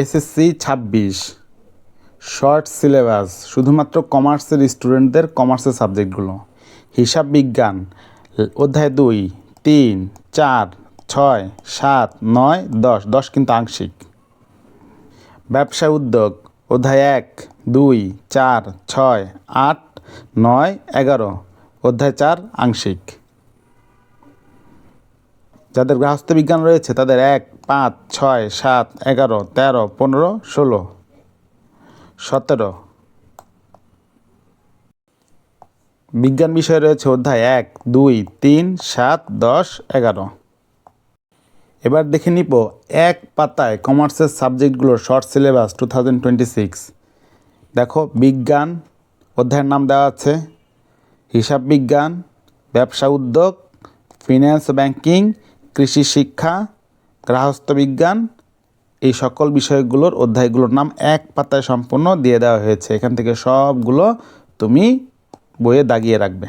SSC ছাব্বিশ, short syllabus, শুধুমাত্র কমার্সের স্টুডেন্টদের কমার্সের সাবজেক্টগুলো। হিসাব বিজ্ঞান, অধ্যায় দুই, তিন, চার, ছয়, সাত, নয়, দশ দশ কিন্তু আংশিক। ব্যবসা উদ্যোগ, অধ্যায় এক, দুই, চার, ছয়, আট, নয়, এগারো, অধ্যায় চার আংশিক। যাদের গৃহস্থ বিজ্ঞান রয়েছে তাদের এক পাঁচ, ছয়, সাত, এগারো, তেরো, পনেরো, ষোলো, সতেরো। বিজ্ঞান বিষয় রয়েছে অধ্যায় এক, দুই, তিন, সাত, দশ, এগারো। এবার দেখে নিব এক পাতায় কমার্সের সাবজেক্টগুলোর short syllabus two thousand twenty six. দেখো, বিজ্ঞান, অধ্যায়ের নাম দেওয়া আছে। হিসাব বিজ্ঞান, ব্যবসা উদ্যোগ ফিন্যান্স ব্যাংকিং, কৃষি শিক্ষা বিজ্ঞান, এই সকল বিষয়গুলোর অধ্যায়গুলোর নাম এক পাতায় সম্পূর্ণ দিয়ে দেওয়া হয়েছে। এখান থেকে সবগুলো তুমি বইয়ে দাগিয়ে রাখবে।